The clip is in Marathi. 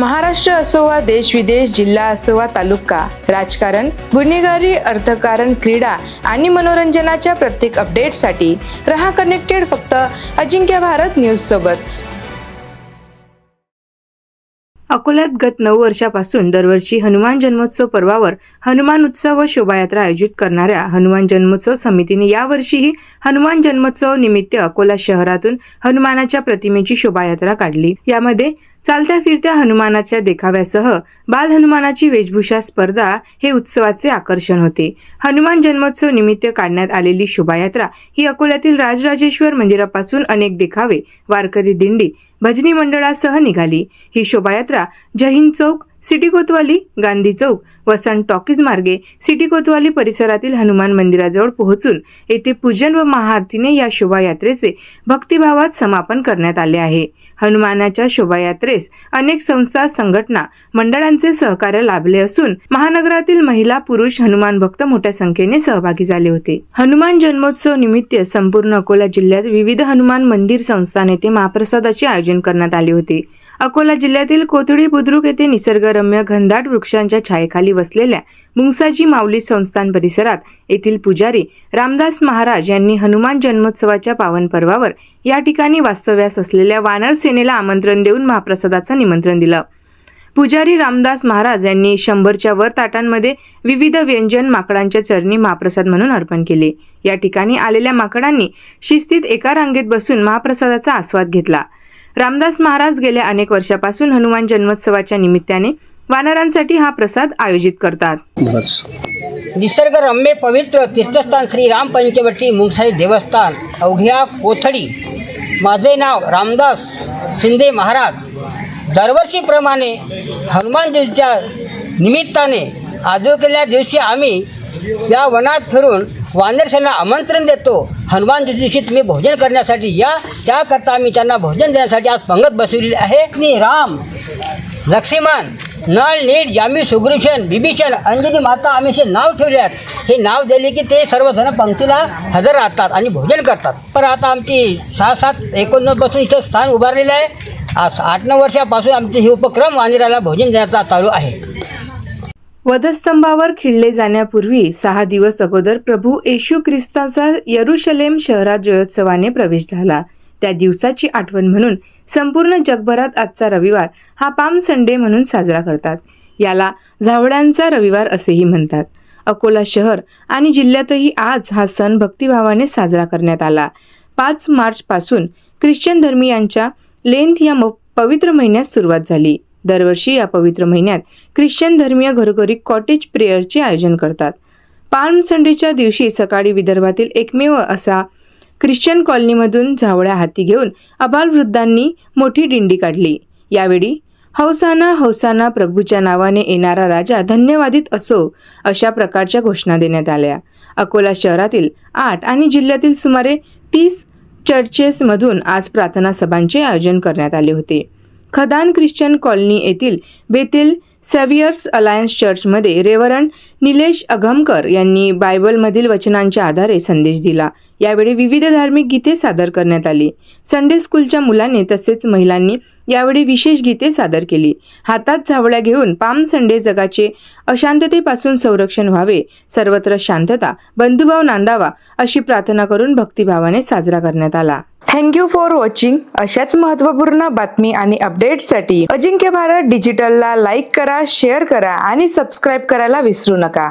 महाराष्ट्र असो वा देश विदेश जिल्हा असो वा तालुका राजकारण गुन्हेगारी अर्थकारण क्रीडा आणि मनोरंजनाच्या प्रत्येक अपडेटसाठी रहा कनेक्टेड फक्त अजिंक्य भारत न्यूज सोबत. अकोल्यात गत नऊ वर्षापासून दरवर्षी हनुमान जन्मोत्सव पर्वावर हनुमान उत्सव व शोभायात्रा आयोजित करणाऱ्या हनुमान जन्मोत्सव समितीने यावर्षीही हनुमान जन्मोत्सव निमित्त अकोला शहरातून हनुमानाच्या प्रतिमेची शोभायात्रा काढली. यामध्ये चालत्या फिरत्या हनुमानाच्या देखाव्यासह बाल हनुमानाची वेशभूषा स्पर्धा हे उत्सवाचे आकर्षण होते. हनुमान जन्मोत्सव निमित्त काढण्यात आलेली शोभायात्रा ही अकोल्यातील राजराजेश्वर मंदिरापासून अनेक देखावे वारकरी दिंडी भजनी मंडळासह निघाली. ही शोभायात्रा जहीन चौक सिटी कोतवाली गांधी चौक वसंत टॉकीज मार्गे सिटी कोतवाली परिसरातील हनुमान मंदिराजवळ पोहोचून येथे पूजन व महाआरतीने या शोभायात्रेचे भक्तिभावात समापन करण्यात आले आहे. हनुमानाच्या शोभायात्रेस अनेक संस्था संघटना मंडळांचे सहकार्य लाभले असून महानगरातील महिला पुरुष हनुमान भक्त मोठ्या संख्येने सहभागी झाले होते. हनुमान जन्मोत्सव निमित्त संपूर्ण अकोला जिल्ह्यात विविध हनुमान मंदिर संस्थान येथे महाप्रसादाचे आयोजन करण्यात आले होते. अकोला जिल्ह्यातील कोथळी बुद्रुक येथे निसर्गरम्य घनदाट वृक्षांच्या छायेखाली वसलेल्या मुंगसाजी माऊली संस्थान परिसरात येथील पुजारी रामदास महाराज यांनी हनुमान जन्मोत्सवाच्या पावन पर्वावर या ठिकाणी वास्तव्यास असलेल्या वानर सेनेला आमंत्रण देऊन महाप्रसादाचं निमंत्रण दिलं. पुजारी रामदास महाराज यांनी शंभरच्या वर ताटांमध्ये विविध व्यंजन माकडांच्या चरणी महाप्रसाद म्हणून अर्पण केले. या ठिकाणी आलेल्या माकडांनी शिस्तीत एका रांगेत बसून महाप्रसादाचा आस्वाद घेतला. रामदास महाराज गेल्या अनेक वर्षापासून हनुमान जन्मोत्सवाच्या निमित्ताने वानरांसाठी हा प्रसाद आयोजित करतात. निसर्गरम्य पवित्र तीर्थस्थान श्री राम पंचवटी मुंगसाई देवस्थान अवघ्या कोथळी माझे नाव रामदास शिंदे महाराज. दरवर्षीप्रमाणे हनुमान जयंतीच्या निमित्ताने आजोकेल्या दिवशी आम्ही या वनात फिरून वानरशांना आमंत्रण देतो. हनुमान जयंती तुम्ही भोजन करण्यासाठी या. त्याकरता आम्ही त्यांना भोजन देण्यासाठी आज पंगत बसवलेली आहे. मी राम. लक्ष्मण नळ नीट जामी सुग्रीशन बिभीषण अंजनी माता आम्ही असे नाव ठेवले आहेत. हे नाव दिले की ते सर्वजण पंक्तीला हजर राहतात आणि भोजन करतात. पण आता आमची सहा सात एकोणनव्वदपासून इथं स्थान उभारलेलं आहे. आज आठ नऊ वर्षापासून आमचे हे उपक्रम वानिराला भोजन देण्याचा चालू आहे. वधस्तंभावर खिळले जाण्यापूर्वी सहा दिवस अगोदर प्रभू येशू ख्रिस्ताचा यरुशलेम शहरात जयोत्सवाने प्रवेश झाला. त्या दिवसाची आठवण म्हणून संपूर्ण जगभरात आजचा रविवार हा पाम संडे म्हणून साजरा करतात. याला झावड्यांचा रविवार असेही म्हणतात. अकोला शहर आणि जिल्ह्यातही आज हा सण भक्तिभावाने साजरा करण्यात आला. पाच मार्चपासून ख्रिश्चन धर्मियांच्या लेंथ या म- पवित्र महिन्यात सुरुवात झाली. दरवर्षी या पवित्र महिन्यात ख्रिश्चन धर्मीय घरोघरी कॉटेज प्रेयरचे आयोजन करतात. पाल्म संडेच्या दिवशी सकाळी विदर्भातील एकमेव असा ख्रिश्चन कॉलनीमधून झावळ्या हाती घेऊन अबालवृद्धांनी मोठी दिंडी काढली. यावेळी हौसाना हौसाना प्रभूच्या नावाने येणारा राजा धन्यवादित असो अशा प्रकारच्या घोषणा देण्यात आल्या. अकोला शहरातील आठ आणि जिल्ह्यातील सुमारे तीस चर्चेसमधून आज प्रार्थना सभांचे आयोजन करण्यात आले होते. खदान ख्रिश्चन कॉलनी येथील बेतील सेव्हियर्स अलायन्स चर्चमध्ये रेवरन निलेश अघमकर यांनी बायबलमधील वचनांच्या आधारे संदेश दिला. यावेळी विविध धार्मिक गीते सादर करण्यात आली. संडे स्कूलच्या मुलांनी तसेच महिलांनी यावेळी विशेष गीते सादर केली. हातात झावळ्या घेऊन पाम संडे जगाचे अशांततेपासून संरक्षण व्हावे सर्वत्र शांतता बंधुभाव नांदावा अशी प्रार्थना करून भक्तिभावाने साजरा करण्यात आला. थँक्यू फॉर वॉचिंग अशाच महत्त्वपूर्ण बातमी आणि अपडेट्ससाठी अजिंक्य भारत डिजिटलला लाईक करा शेअर करा आणि सबस्क्राईब करायला विसरू नका.